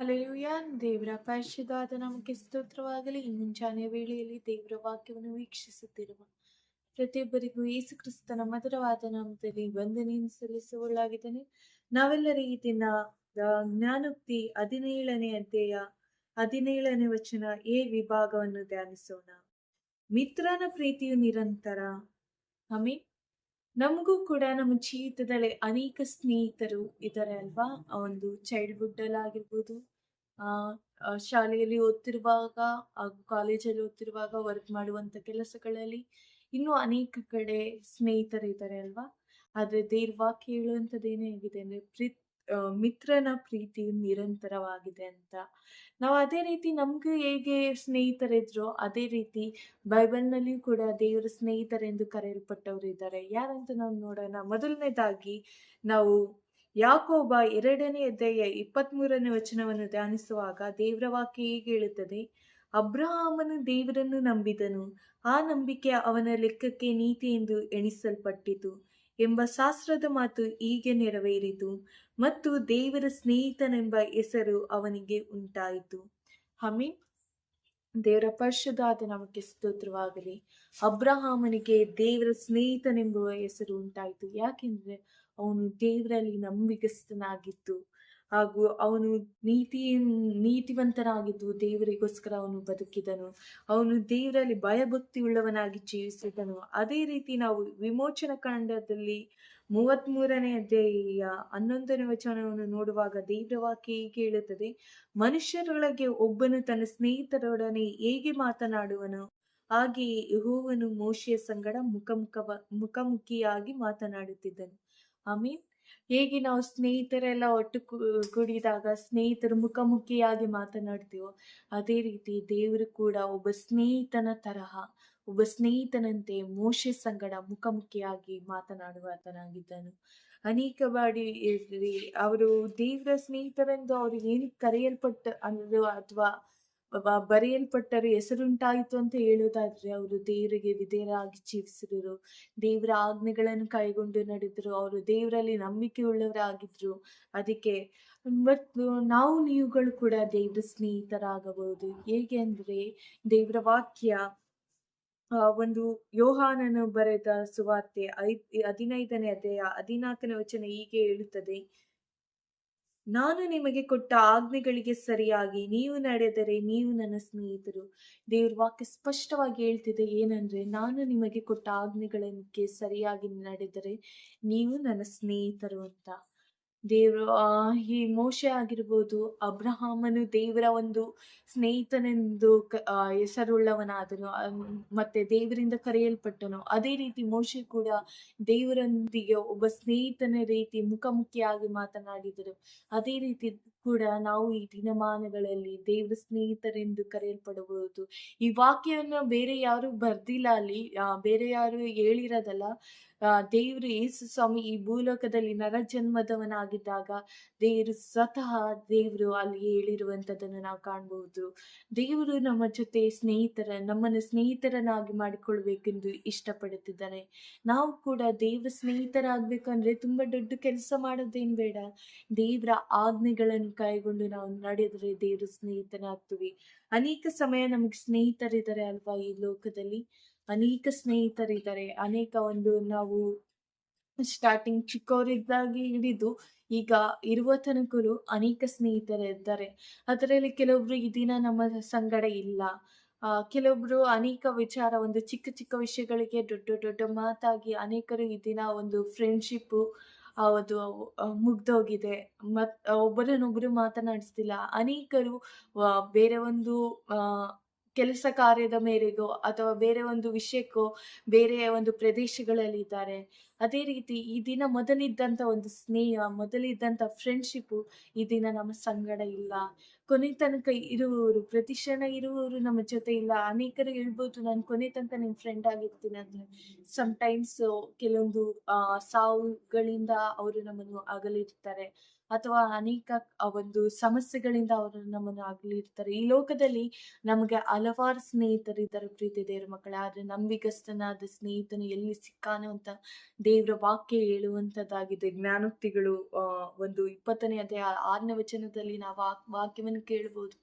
Hallelujah. ದೇವರ ಪರಿಶುದ್ಧವಾದ ನಮಗೆ ಸ್ತೋತ್ರವಾಗಲಿ. ಈ ಮುಂಜಾನೆ ವೇಳೆಯಲ್ಲಿ ದೇವರ ವಾಕ್ಯವನ್ನು ವೀಕ್ಷಿಸುತ್ತಿರುವ ಪ್ರತಿಯೊಬ್ಬರಿಗೂ ಯೇಸು ಕ್ರಿಸ್ತನ ಮಧುರವಾದ ನಾಮದಲ್ಲಿ ವಂದನೆಯನ್ನು ಸಲ್ಲಿಸುವಳಾಗಿದ್ದಾನೆ ನಾವೆಲ್ಲರೂ ಈ ದಿನ ಜ್ಞಾನೋಕ್ತಿ ಹದಿನೇಳನೇ ಅಧ್ಯಾಯ ಹದಿನೇಳನೇ ವಚನ ಎ ವಿಭಾಗವನ್ನು ಧ್ಯಾನಿಸೋಣ. ಮಿತ್ರನ ಪ್ರೀತಿಯು ನಿರಂತರ. ಆಮೇಲೆ ನಮಗೂ ಕೂಡ ನಮ್ಮ ಜೀವಿತದಲ್ಲಿ ಅನೇಕ ಸ್ನೇಹಿತರು ಇದ್ದಾರೆ ಅಲ್ವಾ? ಆ ಒಂದು ಚೈಲ್ಡ್ಹುಡ್ ಅಲ್ಲಿ ಆಗಿರ್ಬೋದು ಶಾಲೆಯಲ್ಲಿ ಓದ್ತಿರುವಾಗ ಹಾಗೂ ಕಾಲೇಜಲ್ಲಿ ಓದ್ತಿರುವಾಗ ವರ್ಕ್ ಮಾಡುವಂತ ಕೆಲಸಗಳಲ್ಲಿ ಇನ್ನೂ ಅನೇಕ ಕಡೆ ಸ್ನೇಹಿತರು ಇದ್ದಾರೆ ಅಲ್ವಾ? ಆದ್ರೆ ದೇವ್ರ ವಾಕ್ಯ ಏನೇ ಆಗಿದೆ ಅಂದ್ರೆ ಮಿತ್ರನ ಪ್ರೀತಿ ನಿರಂತರವಾಗಿದೆ ಅಂತ. ನಾವು ಅದೇ ರೀತಿ ನಮ್ಗೆ ಹೇಗೆ ಸ್ನೇಹಿತರಿದ್ರೋ, ಅದೇ ರೀತಿ ಬೈಬಲ್ನಲ್ಲಿಯೂ ಕೂಡ ದೇವರ ಸ್ನೇಹಿತರೆಂದು ಕರೆಯಲ್ಪಟ್ಟವರು ಇದ್ದಾರೆ. ಯಾರಂತ ನಾವು ನೋಡೋಣ. ಮೊದಲನೇದಾಗಿ ನಾವು ಯಾಕೋಬ ಎರಡನೇ ಅಧ್ಯಾಯ ಇಪ್ಪತ್ಮೂರನೇ ವಚನವನ್ನು ಧ್ಯಾನಿಸುವಾಗ ದೇವರ ವಾಕ್ಯ ಹೇಗೆ ಹೇಳುತ್ತದೆ? ಅಬ್ರಹಾಮನು ದೇವರನ್ನು ನಂಬಿದನು. ಆ ನಂಬಿಕೆ ಅವನ ಲೆಕ್ಕಕ್ಕೆ ನೀತಿ ಎಂದು ಎಣಿಸಲ್ಪಟ್ಟಿತು. ಎಂಬ ಶಾಸ್ತ್ರದ ಮಾತು ಹೀಗೆ ನೆರವೇರಿತು. ಮತ್ತು ದೇವರ ಸ್ನೇಹಿತನೆಂಬ ಹೆಸರು ಅವನಿಗೆ ಉಂಟಾಯಿತು. ಹಮೀನ್ ದೇವರ ಪರಿಶುದ್ಧಾದ ನಮಗೆ ಸ್ತೋತ್ರವಾಗಲಿ. ಅಬ್ರಹಾಮನಿಗೆ ದೇವರ ಸ್ನೇಹಿತನೆಂಬುವ ಹೆಸರು ಉಂಟಾಯಿತು. ಯಾಕೆಂದ್ರೆ ಅವನು ದೇವರಲ್ಲಿ ನಂಬಿಗಸ್ತನಾಗಿತ್ತು. ಹಾಗೂ ಅವನು ನೀತಿ ನೀತಿವಂತನಾಗಿದ್ದು ದೇವರಿಗೋಸ್ಕರ ಅವನು ಬದುಕಿದನು. ಅವನು ದೇವರಲ್ಲಿ ಭಯಭಕ್ತಿ ಉಳ್ಳವನಾಗಿ ಜೀವಿಸಿದನು. ಅದೇ ರೀತಿ ನಾವು ವಿಮೋಚನ ಕಾಂಡದಲ್ಲಿ ಮೂವತ್ಮೂರನೇ ಅಧ್ಯಾಯ ಹನ್ನೊಂದನೇ ವಚನವನ್ನು ನೋಡುವಾಗ ದೇವರ ವಾಕ್ಯ ಹೀಗೆ ಹೇಳುತ್ತದೆ ಮನುಷ್ಯರೊಳಗೆ ಒಬ್ಬನು ತನ್ನ ಸ್ನೇಹಿತರೊಡನೆ ಹೇಗೆ ಮಾತನಾಡುವನು? ಹಾಗೆಯೇ ಯಹೋವನು ಮೋಶೆಯ ಸಂಗಡ ಮುಖಮುಖವ ಮುಖಾಮುಖಿಯಾಗಿ ಮಾತನಾಡುತ್ತಿದ್ದನು. ಆಮೀನ್. ಹೇಗೆ ನಾವು ಸ್ನೇಹಿತರೆಲ್ಲ ಒಟ್ಟು ಕುಡಿದಾಗ ಸ್ನೇಹಿತರು ಮುಖಾಮುಖಿಯಾಗಿ ಮಾತನಾಡ್ತೀವೋ ಅದೇ ರೀತಿ ದೇವರು ಕೂಡ ಒಬ್ಬ ಸ್ನೇಹಿತನ ತರಹ, ಒಬ್ಬ ಸ್ನೇಹಿತನಂತೆ ಮೋಶೆ ಸಂಗಡ ಮುಖಾಮುಖಿಯಾಗಿ ಮಾತನಾಡುವಾತನಾಗಿದ್ದನು. ಅನೇಕ ಬಾರಿ ಅವರು ದೇವರ ಸ್ನೇಹಿತರೆಂದು ಅವರು ಏನಕ್ಕೆ ಕರೆಯಲ್ಪಟ್ಟ ಅನ್ನೋದು ಅಥವಾ ಬರೆಯಲ್ಪಟ್ಟರು ಹೆಸರುಂಟಾಯಿತು ಅಂತ ಹೇಳುವುದಾದ್ರೆ ಅವರು ದೇವರಿಗೆ ವಿಧೇಯರಾಗಿ ಜೀವಿಸಿದರು. ದೇವರ ಆಜ್ಞೆಗಳನ್ನು ಕೈಗೊಂಡು ನಡೆದರು. ಅವರು ದೇವರಲ್ಲಿ ನಂಬಿಕೆ ಉಳ್ಳವರಾಗಿದ್ರು ಅದಕ್ಕೆ ಮತ್ತು ನಾವು ನೀವುಗಳು ಕೂಡ ದೇವರ ಸ್ನೇಹಿತರಾಗಬಹುದು. ಹೇಗೆ ಅಂದ್ರೆ ದೇವರ ವಾಕ್ಯ ಒಂದು ಯೋಹಾನನು ಬರೆದ ಸುವಾರ್ತೆ ಐದ್, ಹದಿನೈದನೇ ಅಧ್ಯಾಯ ಹದಿನಾಲ್ಕನೇ ವಚನ ಹೀಗೆ ಹೇಳುತ್ತದೆ. ನಾನು ನಿಮಗೆ ಕೊಟ್ಟ ಆಜ್ಞೆಗಳಿಗೆ ಸರಿಯಾಗಿ ನೀವು ನಡೆದರೆ ನೀವು ನನ್ನ ಸ್ನೇಹಿತರು. ದೇವ್ರ ವಾಕ್ಯ ಸ್ಪಷ್ಟವಾಗಿ ಹೇಳ್ತಿದೆ ಏನಂದ್ರೆ, ನಾನು ನಿಮಗೆ ಕೊಟ್ಟ ಆಜ್ಞೆಗಳಿಗೆ ಸರಿಯಾಗಿ ನಡೆದರೆ ನೀವು ನನ್ನ ಸ್ನೇಹಿತರು ಅಂತ. ದೇವರು ಈ ಮೋಶೆ ಆಗಿರ್ಬೋದು, ಅಬ್ರಹಾಮನು ದೇವರ ಒಂದು ಸ್ನೇಹಿತನೆಂದು ಕ- ಹೆಸರುಳ್ಳವನಾದನು ಮತ್ತೆ ದೇವರಿಂದ ಕರೆಯಲ್ಪಟ್ಟನು. ಅದೇ ರೀತಿ ಮೋಶೆ ಕೂಡ ದೇವರೊಂದಿಗೆ ಒಬ್ಬ ಸ್ನೇಹಿತನ ರೀತಿ ಮುಖಾಮುಖಿಯಾಗಿ ಮಾತನಾಡಿದರು. ಅದೇ ರೀತಿ ಕೂಡ ನಾವು ಈ ದಿನಮಾನಗಳಲ್ಲಿ ದೇವ್ರ ಸ್ನೇಹಿತರೆಂದು ಕರೆಯಲ್ಪಡಬಹುದು. ಈ ವಾಕ್ಯವನ್ನು ಬೇರೆ ಯಾರು ಬರ್ದಿಲ್ಲ ಅಲ್ಲಿ. ಬೇರೆ ಯಾರು ಹೇಳಿರೋದಲ್ಲ. ದೇವರು ಯೇಸು ಸ್ವಾಮಿ ಈ ಭೂಲೋಕದಲ್ಲಿ ನರಜನ್ಮದವನಾಗಿದ್ದಾಗ ದೇವರು ಸ್ವತಃ ದೇವರು ಅಲ್ಲಿ ಹೇಳಿರುವಂಥದ್ದನ್ನು ನಾವು ಕಾಣಬಹುದು. ದೇವರು ನಮ್ಮ ಜೊತೆ ಸ್ನೇಹಿತರ, ನಮ್ಮನ್ನು ಸ್ನೇಹಿತರನ್ನಾಗಿ ಮಾಡಿಕೊಳ್ಬೇಕೆಂದು ಇಷ್ಟಪಡುತ್ತಿದ್ದಾರೆ. ನಾವು ಕೂಡ ದೇವರ ಸ್ನೇಹಿತರಾಗಬೇಕಂದ್ರೆ ತುಂಬಾ ದೊಡ್ಡ ಕೆಲಸ ಮಾಡೋದೇನ್ ಬೇಡ. ದೇವರ ಆಜ್ಞೆಗಳನ್ನು ಕೈಗೊಂಡು ನಾವು ನಡೆದ್ರೆ ದೇವ್ರ ಸ್ನೇಹಿತನಾಗ್ತೀವಿ. ಅನೇಕ ಸಮಯ ನಮ್ಗೆ ಸ್ನೇಹಿತರಿದ್ದಾರೆ ಅಲ್ವಾ ಈ ಲೋಕದಲ್ಲಿ? ಅನೇಕ ಸ್ನೇಹಿತರಿದ್ದಾರೆ. ಅನೇಕ ಒಂದು ನಾವು ಸ್ಟಾರ್ಟಿಂಗ್ ಚಿಕ್ಕವರಿದ್ದಾಗಿ ಹಿಡಿದು ಈಗ ಇರುವ ತನಕರು ಅನೇಕ ಸ್ನೇಹಿತರಿದ್ದಾರೆ. ಅದರಲ್ಲಿ ಕೆಲವೊಬ್ರು ಈ ದಿನ ನಮ್ಮ ಸಂಗಡ ಇಲ್ಲ. ಆ, ಕೆಲವೊಬ್ರು ಅನೇಕ ವಿಚಾರ ಒಂದು ಚಿಕ್ಕ ಚಿಕ್ಕ ವಿಷಯಗಳಿಗೆ ದೊಡ್ಡ ದೊಡ್ಡ ಮಾತಾಗಿ ಅನೇಕರು ಈ ದಿನ ಒಂದು ಫ್ರೆಂಡ್ಶಿಪ್ಪು ಅದು ಮುಗ್ದೋಗಿದೆ. ಮತ್ ಒಬ್ಬರನ್ನೊಬ್ಬರು ಮಾತನಾಡಿಸ್ತಿಲ್ಲ. ಅನೇಕರು ಬೇರೆ ಒಂದು ಕೆಲಸ ಕಾರ್ಯದ ಮೇರೆಗೋ ಅಥವಾ ಬೇರೆ ಒಂದು ವಿಷಯಕ್ಕೋ ಬೇರೆ ಒಂದು ಪ್ರದೇಶಗಳಲ್ಲಿ ಇದ್ದಾರೆ ಅದೇ ರೀತಿ ಈ ದಿನ ಮೊದಲಿದ್ದಂಥ ಒಂದು ಸ್ನೇಹ, ಮೊದಲಿದ್ದಂಥ ಫ್ರೆಂಡ್ಶಿಪ್ಪು ಈ ದಿನ ನಮ್ಮ ಸಂಗಡ ಇಲ್ಲ. ಕೊನೆ ತನಕ ಇರುವವರು ಪ್ರತಿ ಕ್ಷಣ ಇರುವವರು ನಮ್ಮ ಜೊತೆ ಇಲ್ಲ. ಅನೇಕರು ಹೇಳ್ಬೋದು, ನಾನು ಕೊನೆ ತನಕ ನಿಮ್ಮ ಫ್ರೆಂಡ್ ಆಗಿರ್ತೀನಿ ಅಂದರೆ ಸಮ್ಟೈಮ್ಸ್ ಕೆಲವೊಂದು ಸಾವುಗಳಿಂದ ಅವರು ನಮ್ಮನ್ನು ಅಗಲಿರ್ತಾರೆ. ಅಥವಾ ಅನೇಕ ಒಂದು ಸಮಸ್ಯೆಗಳಿಂದ ಅವರು ನಮ್ಮನ್ನು ಆಗಲಿರ್ತಾರೆ ಈ ಲೋಕದಲ್ಲಿ ನಮಗೆ ಹಲವಾರು ಸ್ನೇಹಿತರಿದ್ದಾರೆ ಪ್ರೀತಿ ದೇವ್ರ ಮಕ್ಕಳೇ. ಆದ್ರೆ ನಂಬಿಗಸ್ತನಾದ ಸ್ನೇಹಿತನು ಎಲ್ಲಿ ಸಿಕ್ಕಾನು ಅಂತ ದೇವರ ವಾಕ್ಯ ಹೇಳುವಂತದ್ದಾಗಿದೆ ಜ್ಞಾನೋಕ್ತಿಗಳು ಒಂದು ಇಪ್ಪತ್ತನೇ ಅದೇ ಆರನೇ ವಚನದಲ್ಲಿ ನಾವು ವಾಕ್ಯವನ್ನು ಕೇಳಬಹುದು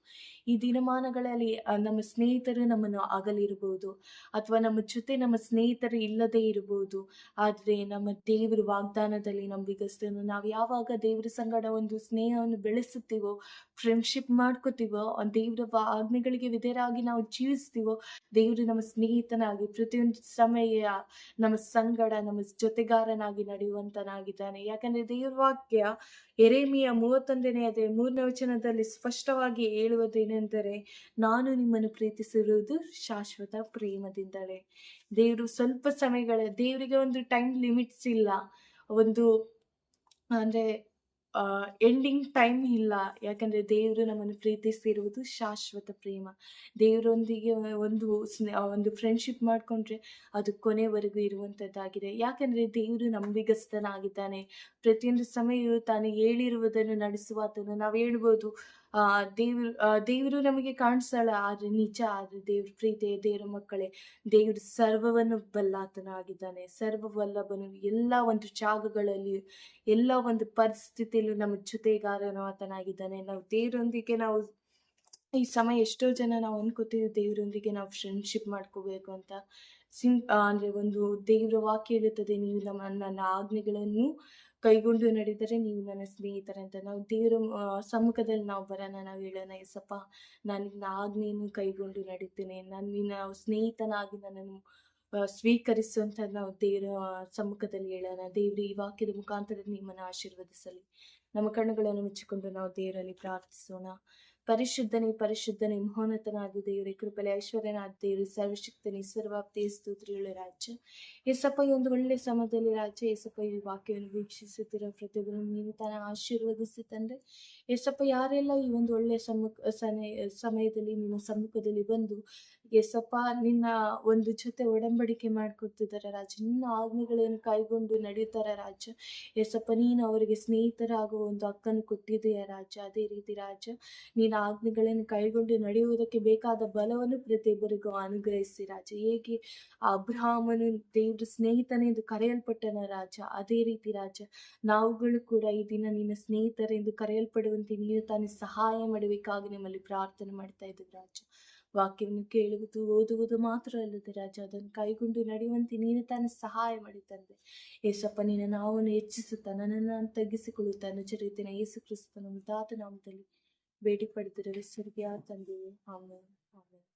ಈ ದಿನಮಾನಗಳಲ್ಲಿ ನಮ್ಮ ಸ್ನೇಹಿತರು ನಮ್ಮನ್ನು ಅಗಲಿರಬಹುದು ಅಥವಾ ನಮ್ಮ ಜೊತೆ ನಮ್ಮ ಸ್ನೇಹಿತರು ಇಲ್ಲದೆ ಇರಬಹುದು ಆದ್ರೆ ನಮ್ಮ ದೇವರ ವಾಗ್ದಾನದಲ್ಲಿ ನಂಬಿಗಸ್ತನು. ನಾವು ಯಾವಾಗ ದೇವರ ಒಂದು ಸ್ನೇಹವನ್ನು ಬೆಳೆಸುತ್ತೀವೋ ಫ್ರೆಂಡ್ಶಿಪ್ ಮಾಡ್ಕೋತೀವೋ ದೇವರ ಆಜ್ಞೆಗಳಿಗೆ ವಿಧೇಯರಾಗಿ ನಾವು ಜೀವಿಸ್ತೀವೋ, ದೇವರು ನಮ್ಮ ಸ್ನೇಹಿತನಾಗಿ, ಪ್ರತಿಯೊಂದು ಸಮಯ ನಮ್ಮ ಸಂಗಡ, ನಮ್ಮ ಜೊತೆಗಾರನಾಗಿ ನಡೆಯುವಂತನಾಗಿದ್ದಾನೆ. ಯಾಕಂದ್ರೆ ದೇವರ ವಾಕ್ಯ ಎರೇಮಿಯ ಮೂವತ್ತೊಂದನೇ ಅದೇ ಮೂರನೇ ವಚನದಲ್ಲಿ ಸ್ಪಷ್ಟವಾಗಿ ಹೇಳುವುದೇನೆಂದರೆ, ನಾನು ನಿಮ್ಮನ್ನು ಪ್ರೀತಿಸಿರುವುದು ಶಾಶ್ವತ ಪ್ರೇಮದಿಂದಲೇ. ದೇವರು ಸ್ವಲ್ಪ ಸಮಯಗಳ, ದೇವರಿಗೆ ಒಂದು ಟೈಮ್ ಲಿಮಿಟ್ಸ್ ಇಲ್ಲ. ಒಂದು, ಅಂದ್ರೆ ಎಂಡಿಂಗ್ ಟೈಮ್ ಇಲ್ಲ. ಯಾಕಂದ್ರೆ ದೇವರು ನಮ್ಮನ್ನು ಪ್ರೀತಿಸಿರುವುದು ಶಾಶ್ವತ ಪ್ರೇಮ. ದೇವರೊಂದಿಗೆ ಒಂದು ಸ್ನೇ ಒಂದು ಫ್ರೆಂಡ್ಶಿಪ್ ಮಾಡಿಕೊಂಡ್ರೆ ಅದು ಕೊನೆವರೆಗೂ ಇರುವಂಥದ್ದಾಗಿದೆ ಯಾಕಂದ್ರೆ ದೇವರು ನಂಬಿಗಸ್ತನಾಗಿದ್ದಾನೆ. ಪ್ರತಿಯೊಂದು ಸಮಯವೂ ತಾನು ಹೇಳಿರುವುದನ್ನು ನಡೆಸುವಾತನು ನಾವು ಹೇಳ್ಬೋದು. ದೇವರು ದೇವರು ನಮಗೆ ಕಾಣಿಸಲ್ಲ ಆದರೆ ನಿಜ, ಆದರೆ ದೇವ್ರ ಪ್ರೀತಿ, ದೇವರ ಮಕ್ಕಳೇ, ದೇವರು ಸರ್ವವನ್ನು ಬಲ್ಲಾತನಾಗಿದ್ದಾನೆ. ಸರ್ವವಲ್ಲಭನು, ಎಲ್ಲ ಒಂದು ಜಾಗಗಳಲ್ಲಿ, ಎಲ್ಲ ಒಂದು ಪರಿಸ್ಥಿತಿಯಲ್ಲೂ ನಮ್ಮ ಜೊತೆಗಾರನು ಆತನಾಗಿದ್ದಾನೆ. ನಾವು ದೇವರೊಂದಿಗೆ ನಾವು ಈ ಸಮಯ ಎಷ್ಟೋ ಜನ ನಾವು ಅನ್ಕೋತೀವಿ, ದೇವರೊಂದಿಗೆ ನಾವು ಫ್ರೆಂಡ್ಶಿಪ್ ಮಾಡ್ಕೋಬೇಕು ಅಂತ. ಸಿಂ ಅಂದ್ರೆ ಒಂದು ದೇವರ ವಾಕ್ಯ ಹೇಳುತ್ತದೆ, ನೀವು ನಮ್ಮ, ನನ್ನ ಆಜ್ಞೆಗಳನ್ನು ಕೈಗೊಂಡು ನಡೆದರೆ ನೀವು ನನ್ನ ಸ್ನೇಹಿತರಂತ ನಾವು ದೇವರ ಸಮ್ಮುಖದಲ್ಲಿ ನಾವು ಬರೋಣ, ನಾವು ಹೇಳೋಣ ಎಸಪ್ಪ ನಾನು ಆಜ್ಞೆಯನ್ನು ಕೈಗೊಂಡು ನಡೀತೇನೆ ನಾನು ನಿನ್ನ ಸ್ನೇಹಿತನಾಗಿ ನನ್ನನ್ನು ಸ್ವೀಕರಿಸುವಂತ ನಾವು ದೇವರ ಸಮ್ಮುಖದಲ್ಲಿ ಹೇಳೋಣ. ದೇವರು ಈ ವಾಕ್ಯದ ಮುಖಾಂತರ ನಿಮ್ಮನ್ನು ಆಶೀರ್ವದಿಸಲಿ. ನಮ್ಮ ಕಣ್ಣುಗಳನ್ನು ಮುಚ್ಚಿಕೊಂಡು ನಾವು ದೇವರಲ್ಲಿ ಪ್ರಾರ್ಥಿಸೋಣ. ಪರಿಶುದ್ಧನೇ ಪರಿಶುದ್ಧನೇ, ಮಹೋನ್ನತನಾದ ದೇವರೇ, ಕೃಪಲೆ, ಐಶ್ವರ್ಯನಾದ ದೇವರು, ಸರ್ವಶಕ್ತನೇ, ಸರ್ವಾಪ್ತಿ ಸ್ತೋತ್ರಿಯುಳ್ಳ ರಾಜ್ಯ ಏಸಪ್ಪ, ಈ ಒಂದು ಒಳ್ಳೆ ಸಮಯದಲ್ಲಿ ರಾಜ್ಯ ಏಸಪ್ಪ, ಈ ವಾಕ್ಯವನ್ನು ವೀಕ್ಷಿಸುತ್ತಿರೋ ಪ್ರತಿಯೊಬ್ಬರು ನೀನು ತಾನ ಆಶೀರ್ವದಿಸಿ ತಂದೆ. ಏಸಪ್ಪ, ಯಾರೆಲ್ಲ ಈ ಒಂದು ಒಳ್ಳೆ ಸಮ್ಮುಖ ಸಮಯದಲ್ಲಿ ನಿನ್ನ ಸಮ್ಮುಖದಲ್ಲಿ ಬಂದು, ಏಸಪ್ಪ, ನಿನ್ನ ಒಂದು ಜೊತೆ ಒಡಂಬಡಿಕೆ ಮಾಡ್ಕೊಡ್ತಿದ್ದಾರೆ ರಾಜ. ನಿನ್ನ ಆಜ್ಞೆಗಳನ್ನು ಕೈಗೊಂಡು ನಡೆಯುತ್ತಾರೆ ರಾಜ. ಏಸಪ್ಪ, ನೀನು ಅವರಿಗೆ ಸ್ನೇಹಿತರಾಗುವ ಒಂದು ಹಕ್ಕನ್ನು ಕೊಟ್ಟಿದೆಯಾ ರಾಜ. ಅದೇ ರೀತಿ ರಾಜ, ನೀನು ಆಜ್ಞೆಗಳನ್ನು ಕೈಗೊಂಡು ನಡೆಯುವುದಕ್ಕೆ ಬೇಕಾದ ಬಲವನ್ನು ಪ್ರತಿಯೊಬ್ಬರಿಗೂ ಅನುಗ್ರಹಿಸಿ ರಾಜ. ಹೇಗೆ ಅಬ್ರಹಾಮನು ದೇವ್ರ ಸ್ನೇಹಿತನೆಂದು ಕರೆಯಲ್ಪಟ್ಟನ ರಾಜ? ಅದೇ ರೀತಿ ರಾಜ, ನಾವುಗಳು ಕೂಡ ಈ ದಿನ ನಿನ್ನ ಸ್ನೇಹಿತರೆಂದು ಕರೆಯಲ್ಪಡುವಂತೆ ನೀನು ತಾನೇ ಸಹಾಯ ಮಾಡಬೇಕಾಗಿ ನಿಮ್ಮಲ್ಲಿ ಪ್ರಾರ್ಥನೆ ಮಾಡ್ತಾ ಇದ್ದೀವಿ ರಾಜ. ವಾಕ್ಯವನ್ನು ಕೇಳುವುದು, ಓದುವುದು ಮಾತ್ರ ಅಲ್ಲದೆ ರಾಜ, ಅದನ್ನು ಕೈಗೊಂಡು ನಡೆಯುವಂತೆ ನೀನು ತಾನು ಸಹಾಯ ಮಾಡಿ ತಂದೆ ಯೇಸಪ್ಪ ನಿನ್ನ ನಾವನ್ನು ಹೆಚ್ಚಿಸುತ್ತಾ ನನ್ನನ್ನು ತಗ್ಗಿಸಿಕೊಳ್ಳುತ್ತಾ ನಜರಿತಿನ ಯೇಸು ಕ್ರಿಸ್ತನ ಮುದಾದ ನಾಮದಲ್ಲಿ ಬೇಡಿ ಪಡೆದಿರುವ ಸ್ವರ್ಗೀಯ ತಂದೆಯೇ ಆಮೇಲೆ ಆಮೇಲೆ